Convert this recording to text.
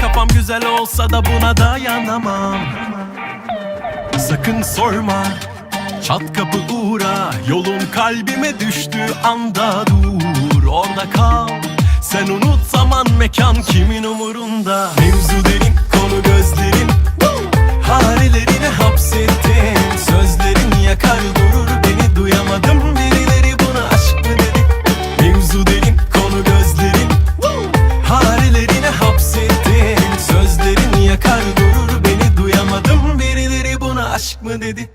Kafam güzel olsa da buna dayanamam. Sakın sorma Çat kapı uğra Yolun kalbime düştüğü anda dur. Orada kal Sen unut zaman mekan kimin umurunda. Mevzu aşk mı dedi?